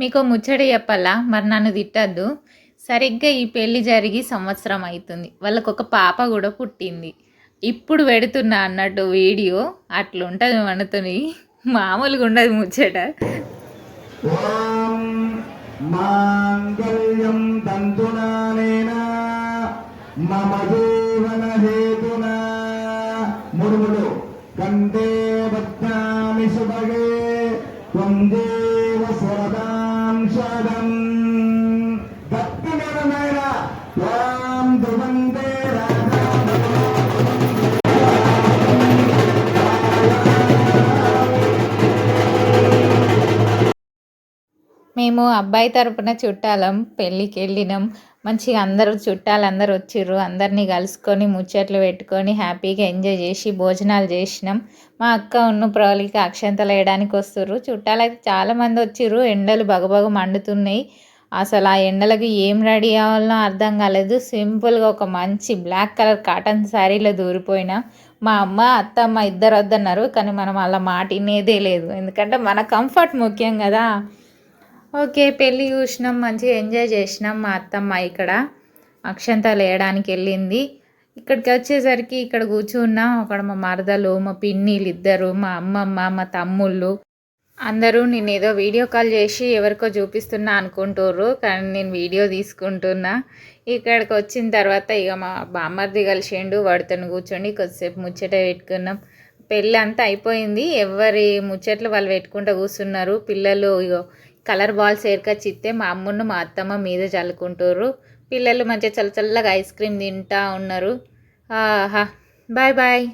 మీకు ముచ్చట చెప్పాలా? మరి నన్ను తిట్టద్దు. సరిగ్గా ఈ పెళ్ళి జరిగి సంవత్సరం అవుతుంది వాళ్ళకు ఒక పాప కూడా పుట్టింది. ఇప్పుడు పెడుతున్నా అన్నట్టు వీడియో అట్లుంటుంది మనతోని. మామూలుగా ఉండదు ముచ్చట. మాంగళ్యం తంతునానేన మమ జీవన హేతునా? కంటే సుభగే. మేము అబ్బాయి తరపున చుట్టాలం పెళ్ళికి వెళ్ళినాం మంచిగా అందరూ చుట్టాలు అందరు వచ్చిర్రు. అందరినీ కలుసుకొని ముచ్చట్లు పెట్టుకొని హ్యాపీగా ఎంజాయ్ చేసి భోజనాలు చేసినాం. మా అక్క ఉన్న ప్రవళికి అక్షంతలు వేయడానికి వస్తుర్రు. చుట్టాలు అయితే చాలామంది వచ్చిర్రు. ఎండలు బగబగ మండుతున్నాయి. అసలు ఆ ఎండలకు ఏం రెడీ అవ్వాలనో అర్థం కాలేదు. సింపుల్గా ఒక మంచి బ్లాక్ కలర్ కాటన్ శారీలో దూరిపోయినా మా అమ్మ అత్తమ్మ ఇద్దరు వద్దన్నారు. కానీ మనం అలా మాట వినేదే లేదు. ఎందుకంటే మన కంఫర్ట్ ముఖ్యం కదా. ఓకే పెళ్ళి చూసినాం మంచిగా ఎంజాయ్ చేసినాం మా అత్తమ్మ ఇక్కడ. అక్షంత వేయడానికి వెళ్ళింది. ఇక్కడికి వచ్చేసరికి ఇక్కడ కూర్చున్నాం అక్కడ మా మరదలు మా పిన్నిలు ఇద్దరు మా అమ్మమ్మ మా తమ్ముళ్ళు. అందరూ నేను ఏదో వీడియో కాల్ చేసి ఎవరికో చూపిస్తున్నా అనుకుంటుర్రు కానీ నేను వీడియో తీసుకుంటున్నా. ఇక్కడికి వచ్చిన తర్వాత ఇక మా బామ్మర్ది కలిసిండు వాడితో కూర్చొని కొద్దిసేపు ముచ్చట పెట్టుకున్నాం. పెళ్ళి అంతా అయిపోయింది. ఎవరి ముచ్చట్లు వాళ్ళు పెట్టుకుంటూ కూర్చున్నారు. పిల్లలు ఇగో కలర్ బాల్స్ ఏర్కొచ్చిస్తే మా అమ్మును మా అత్తమ్మ మీద చల్లుకుంటారు పిల్లలు మంచిగా చల్ల చల్లగా ఐస్ క్రీమ్ తింటా ఉన్నారు. ఆహా బాయ్ బాయ్.